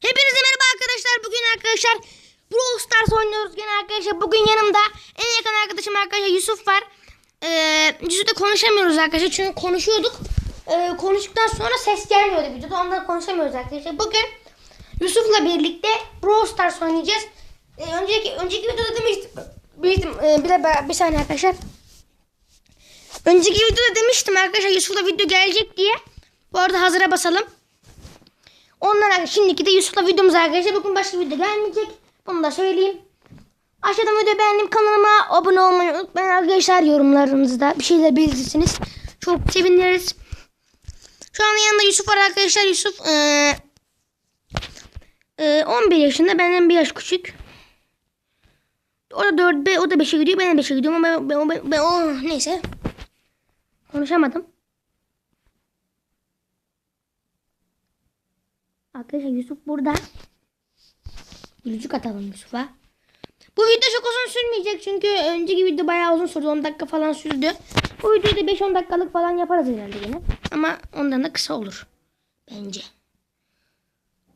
Hepinize merhaba arkadaşlar. Bugün arkadaşlar Brawl Stars oynuyoruz gene arkadaşlar. Bugün yanımda en yakın arkadaşım arkadaşlar Yusuf var. Ee, Yusuf'la konuşamıyoruz arkadaşlar. Çünkü konuşuyorduk. Ee, konuştuktan sonra ses gelmiyordu videoda. Ondan konuşamıyoruz arkadaşlar. Bugün Yusuf'la birlikte Brawl Stars oynayacağız. Ee, önceki önceki videoda demiştim. demiştim ee, bir, de, bir saniye arkadaşlar. Önceki videoda demiştim arkadaşlar Yusuf'la video gelecek diye. Bu arada hazıra basalım. Ondan şimdiki de Yusuf'la videomuz arkadaşlar. Bugün başka video gelmeyecek. Bunu da söyleyeyim. Aşağıdan videoyu beğendim. Kanalıma abone olmayı unutmayın arkadaşlar. Yorumlarınızda bir şeyler belirtirsiniz. Çok seviniriz. Şu an yanında Yusuf var arkadaşlar. Yusuf eee, eee, 11 yaşında. Benden bir yaş küçük. O da 4 be, o da 5'e gidiyor. Ben de 5'e gidiyorum ama ben, ben, ben, ben- oh, neyse. Konuşamadım. Arkadaşlar Yusuf burada. Gülücük atalım Yusuf'a. Bu video çok uzun sürmeyecek çünkü önceki video bayağı uzun sürdü. 10 dakika falan sürdü. Bu videoyu da 5-10 dakikalık falan yaparız herhalde yine. Ama ondan da kısa olur. Bence.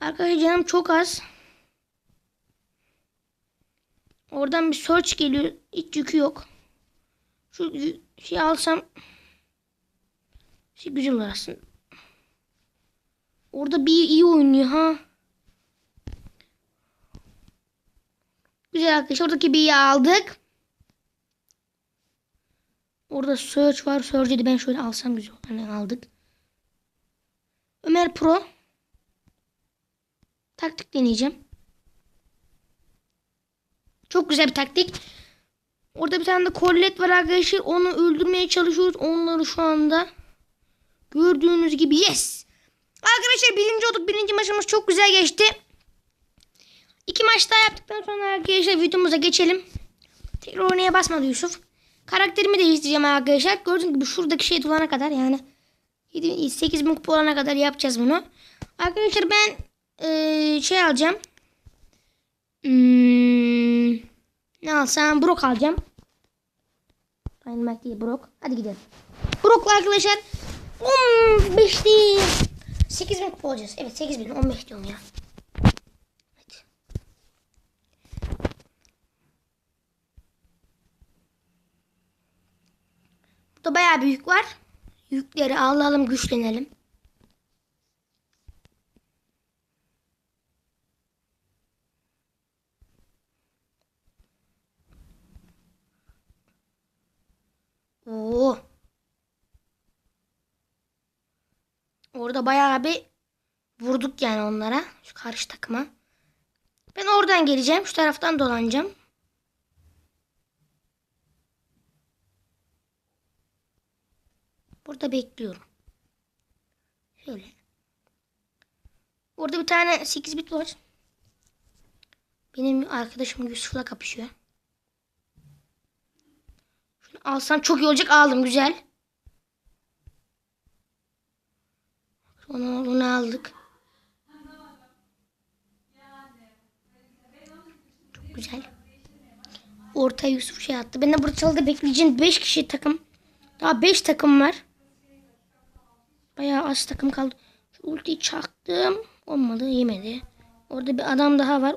Arkadaşlar canım çok az. Oradan bir search geliyor. Hiç yükü yok. Şu şey alsam şey güzel olur aslında. Orada bir iyi oynuyor ha. Güzel arkadaşlar. Oradaki bir aldık. Orada search var. Search'ı da ben şöyle alsam güzel. Hani aldık. Ömer Pro. Taktik deneyeceğim. Çok güzel bir taktik. Orada bir tane de kollet var arkadaşlar. Onu öldürmeye çalışıyoruz. Onları şu anda gördüğünüz gibi yes. Arkadaşlar birinci olduk. Birinci maçımız çok güzel geçti. İki maç daha yaptıktan sonra arkadaşlar videomuza geçelim. Tekrar oynaya basmadı Yusuf. Karakterimi değiştireceğim arkadaşlar. Gördüğünüz gibi şuradaki şey dolana kadar yani 7, 8 bin kupa olana kadar yapacağız bunu. Arkadaşlar ben ee, şey alacağım. Hmm, ne alsam? Brok alacağım. Dynamite değil Brok. Hadi gidelim. Brok'la arkadaşlar 15'li 8000 kupa olacağız. Evet 8000 15 diyorum ya. Evet. Burada bayağı büyük var. Yükleri alalım güçlenelim. Oo. Orada bayağı bir vurduk yani onlara. Şu karşı takıma. Ben oradan geleceğim. Şu taraftan dolanacağım. Burada bekliyorum. Şöyle. Orada bir tane 8 bit var. Benim arkadaşım Yusuf'la kapışıyor. Şunu alsam çok iyi olacak. Aldım güzel. Onu, onu aldık. Çok güzel. Orta Yusuf şey attı. Ben de burada çalıda bekleyeceğim. 5 kişi takım. Daha 5 takım var. Bayağı az takım kaldı. Şu ultiyi çaktım. Olmadı yemedi. Orada bir adam daha var.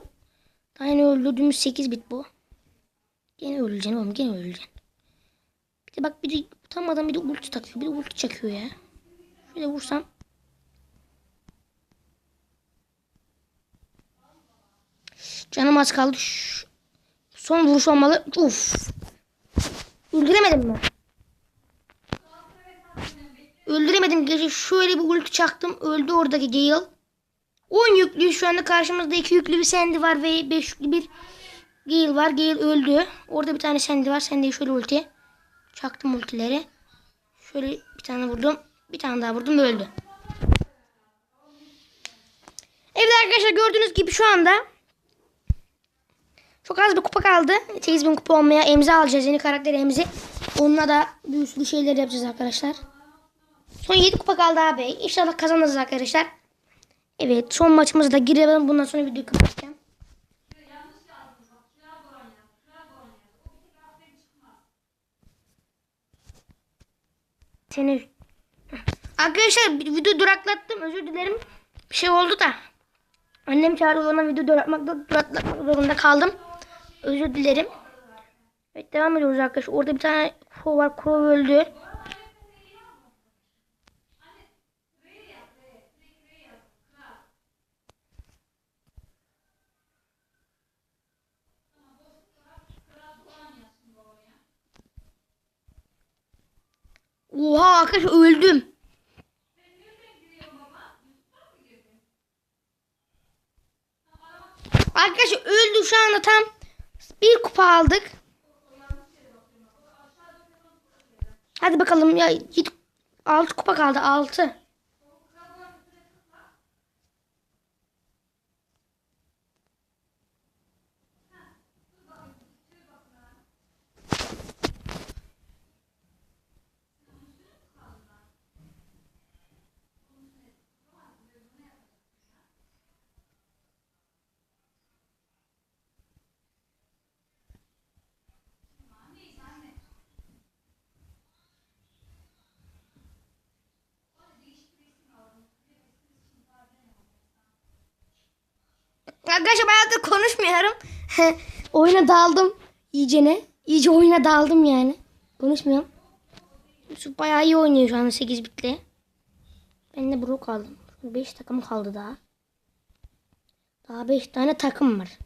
Daha yeni öldürdüğümüz 8 bit bu. Gene öleceksin oğlum gene öleceksin. Bir de bak bir de tam adam bir de ulti takıyor. Bir de ulti çakıyor ya. Şöyle vursam. Canım az kaldı. Son vuruş olmalı. Uf. Öldüremedim mi? Öldüremedim. Gece şöyle bir ulti çaktım. Öldü oradaki Gale. 10 yüklü şu anda karşımızda 2 yüklü bir Sandy var ve 5 yüklü bir Gale var. Gale öldü. Orada bir tane Sandy var. Sandy'yi şöyle ulti. Çaktım ultileri. Şöyle bir tane vurdum. Bir tane daha vurdum öldü. Evet arkadaşlar gördüğünüz gibi şu anda çok az bir kupa kaldı. 8000 kupa olmaya emzi alacağız. Yeni karakter emzi. Onunla da bir sürü şeyler yapacağız arkadaşlar. Son 7 kupa kaldı abi. İnşallah kazanırız arkadaşlar. Evet son maçımıza da girelim. Bundan sonra videoyu kapatacağım. Seni Arkadaşlar video duraklattım. Özür dilerim. Bir şey oldu da. Annem çağırdı o zaman video duratmakta duratmak zorunda kaldım. Özür dilerim. Evet devam ediyoruz arkadaşlar. Orada bir tane crow var. Crow öldü. Oha arkadaşlar öldüm. Arkadaşlar öldü şu anda tam bir kupa aldık. Hadi bakalım ya git 6 kupa kaldı 6. Arkadaşlar bayağıdır konuşmuyorum. oyuna daldım iyicene. İyice oyuna daldım yani. Konuşmuyorum. Yusuf bayağı iyi oynuyor şu anda 8 bitle. Ben de Brook aldım. 5 takım kaldı daha. Daha 5 tane takım var.